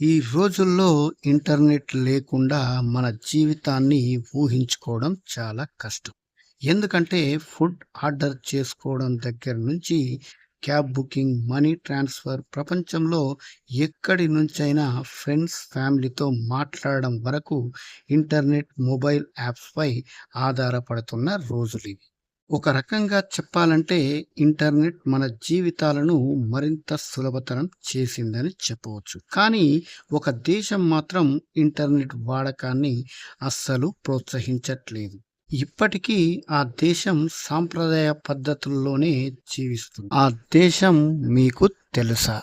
ఈ రోజుల్లో ఇంటర్నెట్ లేకుండా మన జీవితాన్ని ఊహించుకోవడం చాలా కష్టం. ఎందుకంటే ఫుడ్ ఆర్డర్ చేసుకోవడం దగ్గర నుంచి క్యాబ్ బుకింగ్, మనీ ట్రాన్స్‌ఫర్ ప్రపంచంలో ఎక్కడి నుంచైనా ఫ్రెండ్స్, ఫ్యామిలీతో మాట్లాడడం వరకు ఇంటర్నెట్, మొబైల్ యాప్స్‌పై ఆధారపడుతున్న రోజులు ఇవి ఒక రకంగా చెప్పాలంటే ఇంటర్నెట్ మన జీవితాలను మరింత సులభతరం చేసిందని చెప్పవచ్చు. కానీ ఒక దేశం మాత్రం ఇంటర్నెట్ వాడకాన్ని అస్సలు ప్రోత్సహించట్లేదు. ఇప్పటికీ ఆ దేశం సాంప్రదాయ పద్ధతుల్లోనే జీవిస్తుంది. ఆ దేశం మీకు తెలుసా?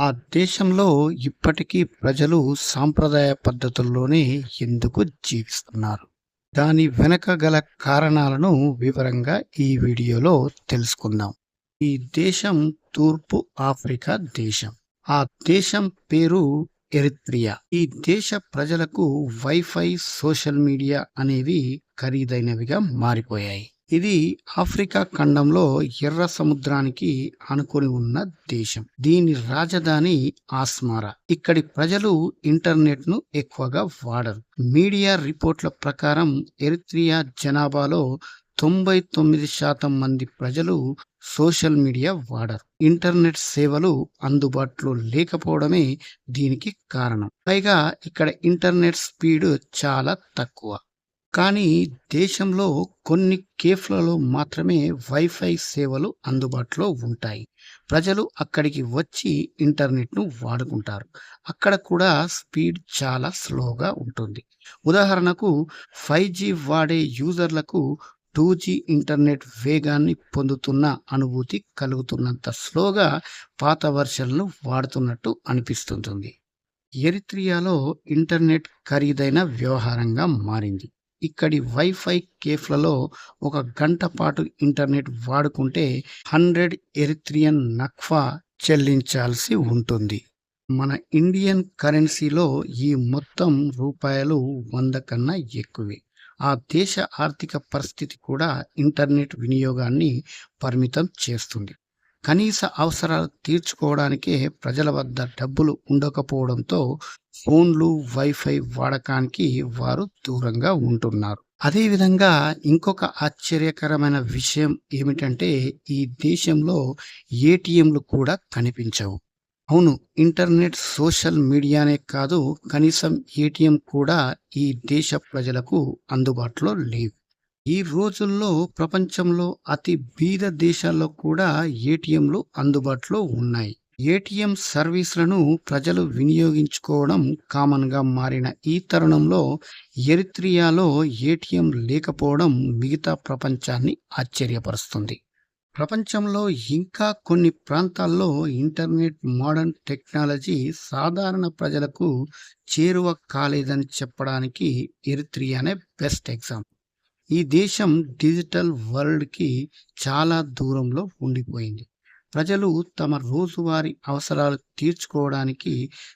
ఆ దేశంలో ఇప్పటికీ ప్రజలు సాంప్రదాయ పద్ధతుల్లోనే ఎందుకు జీవిస్తున్నారు? దాని వెనక గల కారణాలను వివరంగా ఈ వీడియోలో తెలుసుకుందాం. ఈ దేశం తూర్పు ఆఫ్రికా దేశం. ఆ దేశం పేరు ఎరిత్రియా. ఈ దేశ ప్రజలకు వైఫై, సోషల్ మీడియా అనేవి ఖరీదైనవిగా మారిపోయాయి. ఇది ఆఫ్రికా ఖండంలో ఎర్ర సముద్రానికి అనుకుని ఉన్న దేశం. దీని రాజధాని ఆస్మారా. ఇక్కడి ప్రజలు ఇంటర్నెట్ను ఎక్కువగా వాడరు. మీడియా రిపోర్ట్ల ప్రకారం ఎరిత్రియా జనాభాలో తొంభై తొమ్మిది శాతం మంది ప్రజలు సోషల్ మీడియా వాడరు. ఇంటర్నెట్ సేవలు అందుబాటులో లేకపోవడమే దీనికి కారణం. పైగా ఇక్కడ ఇంటర్నెట్ స్పీడ్ చాలా తక్కువ. కానీ దేశంలో కొన్ని కేఫ్‌లలో మాత్రమే వైఫై సేవలు అందుబాటులో ఉంటాయి. ప్రజలు అక్కడికి వచ్చి ఇంటర్నెట్‌ను వాడుకుంటారు. అక్కడ కూడా స్పీడ్ చాలా స్లోగా ఉంటుంది. ఉదాహరణకు ఫైవ్ జీ వాడే యూజర్లకు టూ జీ ఇంటర్నెట్ వేగాన్ని పొందుతున్న అనుభూతి కలుగుతున్నంత స్లోగా పాత వర్షన్లు వాడుతున్నట్టు అనిపిస్తుంటుంది. ఎరిత్రియాలో ఇంటర్నెట్ ఖరీదైన వ్యవహారంగా మారింది. ఇక్కడి వైఫై కేఫ్‌లలో ఒక గంట పాటు ఇంటర్నెట్ వాడుకుంటే హండ్రెడ్ ఎరిత్రియన్ నక్ఫా చెల్లించాల్సి ఉంటుంది. మన ఇండియన్ కరెన్సీలో ఈ మొత్తం రూపాయలు వంద కన్నా ఎక్కువే. ఆ దేశ ఆర్థిక పరిస్థితి కూడా ఇంటర్నెట్ వినియోగాన్ని పరిమితం చేస్తుంది. కనీస అవసరాలు తీర్చుకోవడానికే ప్రజల వద్ద డబ్బులు ఉండకపోవడంతో ఫోన్లు, వైఫై వాడకానికి వారు దూరంగా ఉంటున్నారు. అదేవిధంగా ఇంకొక ఆశ్చర్యకరమైన విషయం ఏమిటంటే ఈ దేశంలో ఏటీఎంలు కూడా కనిపించవు. అవును ఇంటర్నెట్, సోషల్ మీడియానే కాదు కనీసం ఏటీఎం కూడా ఈ దేశ ప్రజలకు అందుబాటులో లేవు. ఈ రోజుల్లో ప్రపంచంలో అతి బీద దేశాల్లో కూడా ఏటీఎంలు అందుబాటులో ఉన్నాయి. ఏటీఎం సర్వీసులను ప్రజలు వినియోగించుకోవడం కామన్‌గా మారిన ఈ తరుణంలో ఎరిత్రియాలో ఏటీఎం లేకపోవడం మిగతా ప్రపంచాన్ని ఆశ్చర్యపరుస్తుంది. ప్రపంచంలో ఇంకా కొన్ని ప్రాంతాల్లో ఇంటర్నెట్, మోడర్న్ టెక్నాలజీ సాధారణ ప్రజలకు చేరువ కాలేదని చెప్పడానికి ఎరిత్రియానే బెస్ట్ ఎగ్జాంపుల్. ఈ దేశం డిజిటల్ వరల్డ్‌కి చాలా దూరంలో ఉండిపోయింది. ప్రజలు తమ రోజువారీ అవసరాలు తీర్చుకోవడానికి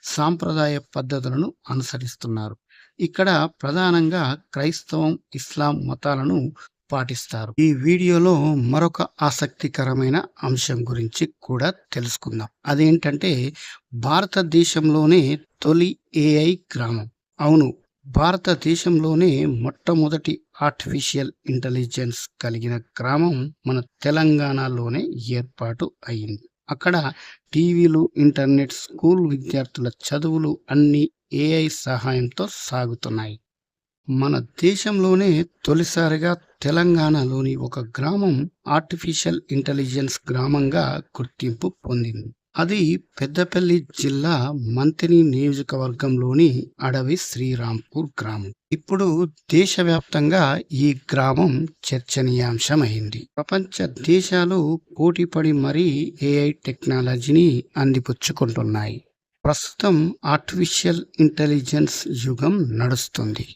సాంప్రదాయ పద్ధతులను అనుసరిస్తున్నారు. ఇక్కడ ప్రధానంగా క్రైస్తవం, ఇస్లాం మతాలను పాటిస్తారు. ఈ వీడియోలో మరొక ఆసక్తికరమైన అంశం గురించి కూడా తెలుసుకుందాం. అదేంటంటే భారతదేశంలోనే తొలి ఏఐ గ్రామం. అవును భారతదేశంలోనే మొట్టమొదటి ఆర్టిఫిషియల్ ఇంటెలిజెన్స్ కలిగిన గ్రామం మన తెలంగాణలోనే ఏర్పాటు అయింది. అక్కడ టీవీలు, ఇంటర్నెట్, స్కూల్ విద్యార్థుల చదువులు అన్నీ ఏఐ సహాయంతో సాగుతున్నాయి. మన దేశంలోనే తొలిసారిగా తెలంగాణలోని ఒక గ్రామం ఆర్టిఫిషియల్ ఇంటెలిజెన్స్ గ్రామంగా గుర్తింపు పొందింది. అది పెద్దపల్లి జిల్లా మంతిని నియోజకవర్గంలోని అడవి శ్రీరాంపూర్ గ్రామం. ఇప్పుడు దేశవ్యాప్తంగా ఈ గ్రామం చర్చనీయాంశమైంది. ప్రపంచ దేశాలు పోటీపడి మరీ ఏఐ టెక్నాలజీని అందిపుచ్చుకుంటున్నాయి. ప్రస్తుతం ఆర్టిఫిషియల్ ఇంటెలిజెన్స్ యుగం నడుస్తుంది.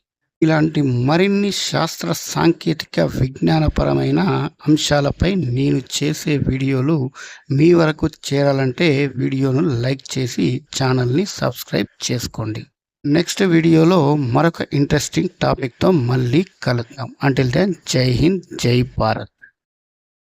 ఇలాంటి మరిన్ని శాస్త్ర సాంకేతిక విజ్ఞానపరమైన అంశాలపై నేను చేసే వీడియోలు మీ వరకు చేరాలంటే వీడియోను లైక్ చేసి ఛానల్‌ని సబ్స్క్రైబ్ చేసుకోండి. నెక్స్ట్ వీడియోలో మరొక ఇంట్రెస్టింగ్ టాపిక్‌తో మళ్ళీ కలుద్దాం. అంటిల్ దెన్ జై హింద్, జై భారత్.